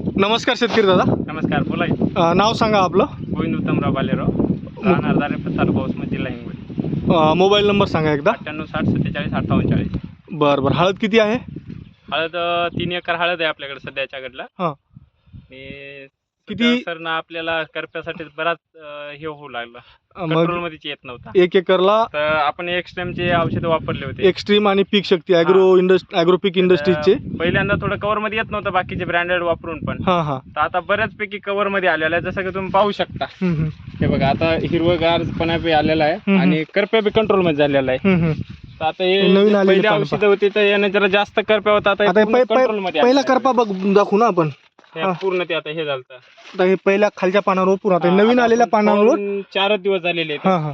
नमस्कार शेतकरी दादा. नमस्कार बोला की. अ, नाव सांगा आपलं. गोविंद उत्तमराव बालेराव राहणार दारेपूर तालुका उस्मत जिल्हा हिंगोली. अ, मोबाईल नंबर सांगा एकदा. अठ्ठ्याण्णव साठ सत्तेचाळीस अठ्ठावन्न चाळीस. बरं बरं. हळद किती आहे? हळद अं, तीन एकर हळद आहे आपल्याकडे सध्याच्याकडला हां. आणि किती- सर ना आपल्याला करप्यासाठी बराच अं, हे होऊ लागला. मग कंट्रोलमध्ये येत नव्हता. एक एकरला तर आपण एक्स्ट्रीमचे औषधं वापरले होते. एक्स्ट्रीम आणि पीक शक्ती ॲग्रो इंडस्ट ॲग्रोपिक इंडस्ट्रीजचे तर पहिल्यांदा थोडं कव्हरमध्ये येत नव्हतं बाकीचे ब्रँडेड वापरून पण. हां हां. तर आता बऱ्याचपैकी कव्हरमध्ये आलेलं आहे. जसं की तुम्ही पाहू शकता. हम्म, हम्म, हे बघा आता हिरवगार पणा बी आलेला हम्म. आहे आणि करप्या बी कंट्रोलमध्ये झालेला आहे. हम्म, हम्म. तर आता हे नवीन जे आलेले पहिली पानं औषधं होती तर याने जरा जास्त करप्या होता. आता आता हे पै- पै- कंट्रोलमध्ये पहिला आलेलं आहे. करपा बघ दाखवू ना आपण. हा. पूर्ण ते आता हे झालं आता हे पहिल्या खालच्या पानावर पुन्हा आता हे नवीन आलेल्या पानांवर चारच दिवस झालेले आहेत. हां हां.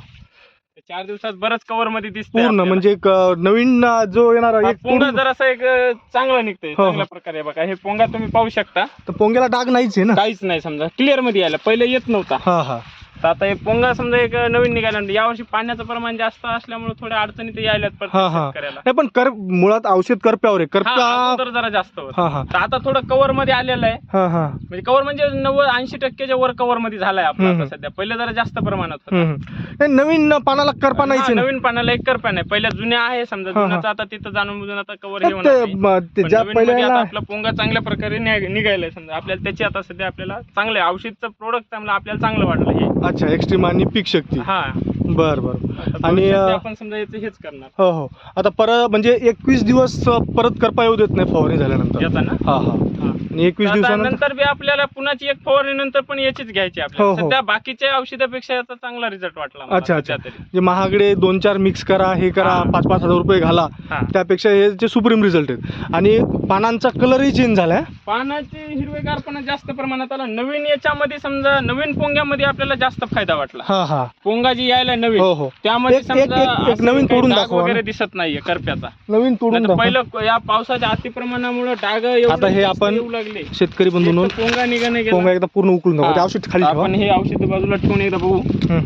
चार दिवसात बरंच कव्हरमध्ये दिसतंय पूर्ण. म्हणजे एक, अ, नवीन अ, जो येणार एक पोंगा पूर्ण- जर असं एक अं, चांगला निघतोय हो, हो. चांगल्या प्रकारे बघा. हे पोंगा तुम्ही पाहू शकता. तर पोंग्याला डाग नाहीच आहे ना? काहीच नाही समजा. क्लिअरमध्ये यायला पहिले येत नव्हता. हा हा. तर आता हे पोंगा समजा एक नवीन निघाला यावर्षी पाण्याचं प्रमाण जास्त असल्यामुळे थोड्या अडचणी ते यायल्यात हा हा. नाही पण कर मुळात औषध करप्यावर आहे. अगोदर जरा जास्त होत. हा हा. तर आता थोडं कव्हरमध्ये आलेलं आहे. हा हा. म्हणजे कव्हर म्हणजे नव्वद ऐंशी टक्क्याच्या वर कव्हरमध्ये झालाय आपला हम्म. आता सध्या. पहिले जरा जास्त प्रमाणात होता. हम्म, हम्म. नाही, नवीन पानाला करपा नाहीच हा, आहे ना नवीन पानाला एक करप्या नाही पहिल्या जुन्या आहे समजा हा, हा. जुन्याचं आता तिथं जाणून बुजून आता कव्हर नाही, ते म- ते ज्या पहिल्या आता याला- आपला पोंगा चांगल्या प्रकारे निघ- निघायलाय समजा आपल्याला त्याची आता सध्या आपल्याला चांगलं आहे. औषधचं प्रोडक्ट चांगलं आपल्याला चांगलं वाटलं हे. अच्छा एक्स्ट्रीम आणि पीक शक्ती. हा. बर बर. आता आणि भविष्यात अं, आपण समजा याचं हेच करणार. हो हो. आता परत म्हणजे एकवीस दिवस अ, परत करपा येऊ देत नाही फवारणी झाल्यानंतर. याचा ना हा हा. हा. आणि एकवीस आता दिवसानंतर नंतर बी आपल्याला पुन्हाची एक फवारणी नंतर पण याचीच घ्यायची हो, आपल्याला. हो. सध्या बाकीच्या औषधापेक्षा याचा चांगला रिझल्ट वाटला मला अच्छा अच्छा. सध्या तरी. जे महागडे दोन चार मिक्स करा हे करा हा. पाच पाच हजार रुपये घाला हा. त्यापेक्षा हे जे सुप्रीम रिझल्ट आहेत. आणि पानांचा कलरही चेंज झालाय पानाचे हिरवेगारपणा जास्त प्रमाणात आला. नवीन याच्यामध्ये समजा नवीन पोंग्यामध्ये आपल्याला जास्त फायदा वाटला. हा हा. पोंगा जी यायला नवीन हो हो. त्यामध्ये एक- एक- समजा एक- एक असं नवीन काही तोडून डाग दाखवा ना. वगैरे दिसत नाहीये करप्याचा. नवीन तोडून नाहीतर दाखवा. पहिलं या पावसाच्या अतिप्रमाणामुळे डाग आता हे आपण लागले. शेतकरी बंधून पोंगा निघाने. पोंगा एकदा पूर्ण उकळून हा. औषध खाली आपण हे औषध बाजूला ठेवून एकदा बघू.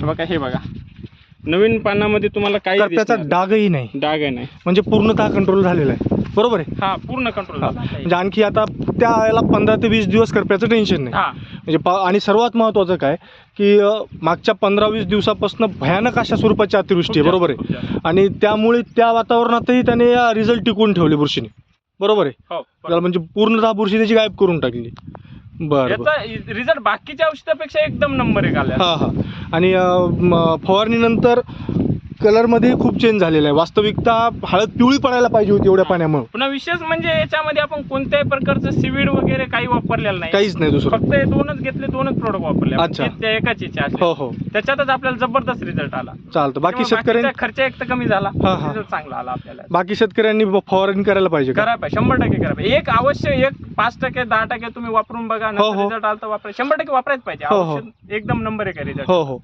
बघा हे बघा. नवीन पानामध्ये तुम्हाला काही करप्याचा डागही नाही. डाग नाही. म्हणजे पूर्णतः कंट्रोल झालेला आहे? बरोबर आहे? हा पूर्ण कंट्रोल. म्हणजे आणखी आता त्या याला पंधरा ते वीस दिवस करप्याचं टेन्शन नाही. म्हणजे आणि सर्वात महत्त्वाचं काय की मागच्या पंधरा वीस दिवसापासून भयानक अशा स्वरूपाची अतिवृष्टी आहे. बरोबर आहे. आणि त्यामुळे त्या वातावरणातही त्याने रिझल्ट टिकवून ठेवले बुरशीने. बरोबर आहे. हो त्याला म्हणजे पूर्णतः बुरशी त्याची गायब करून टाकली. बरं बरं याचा रिझल्ट बाकीच्या औषधापेक्षा एकदम नंबर एक आला. हा हा. आणि अ, म, फवारणीनंतर कलरमध्ये खूप चेंज झालेला आहे. वास्तविकता हळद पिवळी पडायला पाहिजे होती एवढ्या पाण्यामुळे. पुन्हा विशेष म्हणजे याच्यामध्ये आपण कोणत्याही प्रकारचं सिविड वगैरे काही वापरलेलं नाही. काहीच नाही दुसरं. फक्त हे दोनच घेतले दोनच प्रोडक्ट वापरले. आपण. अच्छा. ते- त्या एकाच याचे असले. हो हो. त्याच्यातच आपल्याला जबरदस्त रिझल्ट आला. चालतं. बाकी त्यामुळे शेतकऱ्यांनी बाकीचा खर्च एक तर कमी झाला. हा, हा. चांगला आला आपल्याला. बाकी शेतकऱ्यांनी फवारणी करायला पाहिजे का? करायला पाहिजे. शंभर टक्के करायला पाहिजे. एक अवश्य एक पाच टक्के दहा टक्के तुम्ही वापरून बघा. हो, हो. रिझल्ट आला तर वापरा. शंभर टक्के वापरायच पाहिजे. हो, हो. औषध एकदम नंबर एक रिझल्ट हो हो.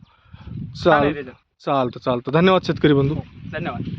चाल रिझल्ट चालतं चालतं. धन्यवाद शेतकरी बंधू. हो, धन्यवाद.